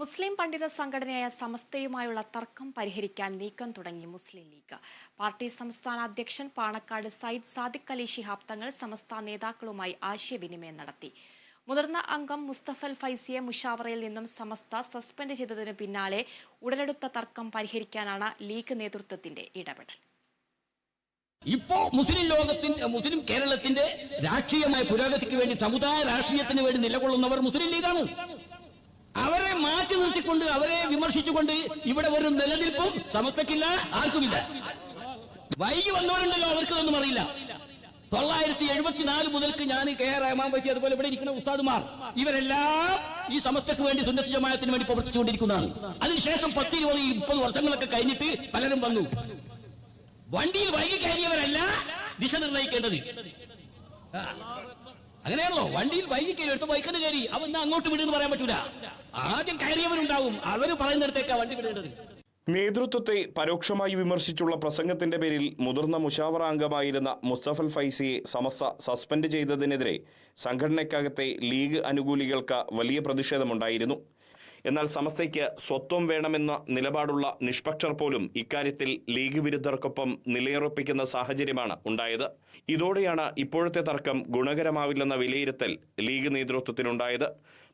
മുസ്ലിം പണ്ഡിത സംഘടനയായ സമസ്തയുമായുള്ള തർക്കം പരിഹരിക്കാൻ നീക്കം തുടങ്ങി മുസ്ലിം ലീഗ്. പാർട്ടി സംസ്ഥാന അധ്യക്ഷൻ പാണക്കാട് സയ്യിദ് സാദിഖ് അലി ശിഹാബ് തങ്ങൾ സമസ്ത നേതാക്കളുമായി ആശയവിനിമയം നടത്തി. മുതിർന്ന അംഗം മുസ്തഫൽ ഫൈസിയെ മുഷാവറയിൽ നിന്നും സമസ്ത സസ്പെൻഡ് ചെയ്തതിനു പിന്നാലെ ഉടലെടുത്ത തർക്കം പരിഹരിക്കാനാണ് ലീഗ് നേതൃത്വത്തിന്റെ ഇടപെടൽ. ഇപ്പോ മുസ്ലിം ലോകത്തിന്റെ മുസ്ലിം കേരളത്തിന്റെ രാഷ്ട്രീയമായ പുരോഗതിക്ക് വേണ്ടി സമുദായ രാഷ്ട്രീയത്തിന് വേണ്ടി നിലകൊള്ളുന്നവർ മുസ്ലിം ലീഗാണ്. അവരെ മാറ്റി നിർത്തിക്കൊണ്ട് അവരെ വിമർശിച്ചുകൊണ്ട് ഇവിടെ ഒരു നിലനിൽപ്പും സമത്വക്കില്ല ആർക്കുമില്ല. വൈകി വന്നവരുണ്ടല്ലോ അവർക്കിതൊന്നും അറിയില്ല. തൊള്ളായിരത്തി എഴുപത്തിനാല് മുതൽക്ക് ഞാൻ കെ ആർ റഹ്മാൻ പറ്റി അതുപോലെ ഇവിടെ ഇരിക്കുന്ന ഉസ്താദുമാർ ഇവരെല്ലാം ഈ സമത്വക്ക് വേണ്ടി സുന്നത്ത് ജമായത്തിന് വേണ്ടി പ്രവർത്തിച്ചുകൊണ്ടിരിക്കുന്നതാണ്. അതിനുശേഷം പത്ത് ഇരുപത് മുപ്പത് വർഷങ്ങളൊക്കെ കഴിഞ്ഞിട്ട് പലരും വന്നു. വണ്ടിയിൽ വൈകി കയറിയവരല്ല ദിശ നിർണയിക്കേണ്ടത് ആ. അങ്ങനെയാണല്ലോ. വണ്ടിയിൽ വൈകി കയറി എടുത്ത ബൈക്കിന് കയറി. അവ ഇന്ന് അങ്ങോട്ട് വിടുന്ന് പറയാൻ പറ്റൂല. ആദ്യം കയറിയവരുണ്ടാവും. അവർ പറയുന്നിടത്തേക്കാ വണ്ടി വിടേണ്ടത്. നേതൃത്വത്തെ പരോക്ഷമായി വിമർശിച്ചുള്ള പ്രസംഗത്തിന്റെ പേരിൽ മുതിർന്ന മുഷാവറ അംഗമായിരുന്ന മുസ്തഫൽ ഫൈസിയെ സമസ്ത സസ്പെൻഡ് ചെയ്തതിനെതിരെ സംഘടനയ്ക്കകത്തെ ലീഗ് അനുകൂലികൾക്ക് വലിയ പ്രതിഷേധമുണ്ടായിരുന്നു. എന്നാൽ സമസ്തയ്ക്ക് സ്വത്വം വേണമെന്ന നിലപാടുള്ള നിഷ്പക്ഷർ പോലും ഇക്കാര്യത്തിൽ ലീഗ് വിരുദ്ധർക്കൊപ്പം നിലയുറപ്പിക്കുന്ന സാഹചര്യമാണ് ഉണ്ടായത്. ഇതോടെയാണ് ഇപ്പോഴത്തെ തർക്കം ഗുണകരമാവില്ലെന്ന വിലയിരുത്തൽ ലീഗ് നേതൃത്വത്തിനുണ്ടായത്.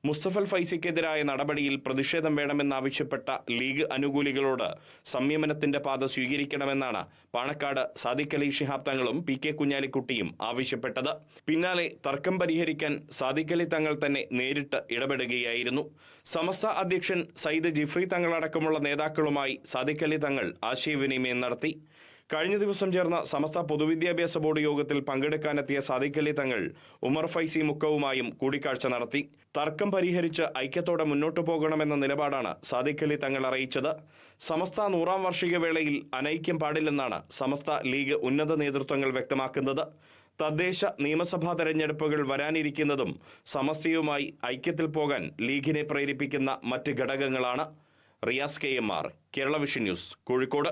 മുസ്തഫൽ ഫൈസിക്കെതിരായ നടപടിയിൽ പ്രതിഷേധം വേണമെന്നാവശ്യപ്പെട്ട ലീഗ് അനുകൂലികളോട് സംയമനത്തിന്റെ പാത സ്വീകരിക്കണമെന്നാണ് പാണക്കാട് സാദിഖ് അലി ഷിഹാബ് തങ്ങളും പി കെ കുഞ്ഞാലിക്കുട്ടിയും ആവശ്യപ്പെട്ടത്. പിന്നാലെ തർക്കം പരിഹരിക്കാൻ സാദിഖ് അലി തങ്ങൾ തന്നെ നേരിട്ട് ഇടപെടുകയായിരുന്നു. സമസ്ത അധ്യക്ഷൻ സയ്യിദ് ജിഫ്രി തങ്ങളടക്കമുള്ള നേതാക്കളുമായി സാദിഖ് അലി തങ്ങൾ ആശയവിനിമയം നടത്തി. കഴിഞ്ഞ ദിവസം ചേർന്ന സമസ്ത പൊതുവിദ്യാഭ്യാസ ബോർഡ് യോഗത്തിൽ പങ്കെടുക്കാനെത്തിയ സാദിഖ് അലി തങ്ങൾ ഉമർ ഫൈസി മുക്കവുമായും കൂടിക്കാഴ്ച നടത്തി. തർക്കം പരിഹരിച്ച് ഐക്യത്തോടെ മുന്നോട്ടു പോകണമെന്ന നിലപാടാണ് സാദിഖ് അലി തങ്ങൾ അറിയിച്ചത്. സമസ്ത നൂറാം വാർഷിക വേളയിൽ അനൈക്യം പാടില്ലെന്നാണ് സമസ്ത ലീഗ് ഉന്നത നേതൃത്വങ്ങൾ വ്യക്തമാക്കുന്നത്. തദ്ദേശ നിയമസഭാ തെരഞ്ഞെടുപ്പുകൾ വരാനിരിക്കുന്നതും സമസ്തയുമായി ഐക്യത്തിൽ പോകാൻ ലീഗിനെ പ്രേരിപ്പിക്കുന്ന മറ്റ് ഘടകങ്ങളാണ്. Riyas K M R Kerala Vision News Kozhikode.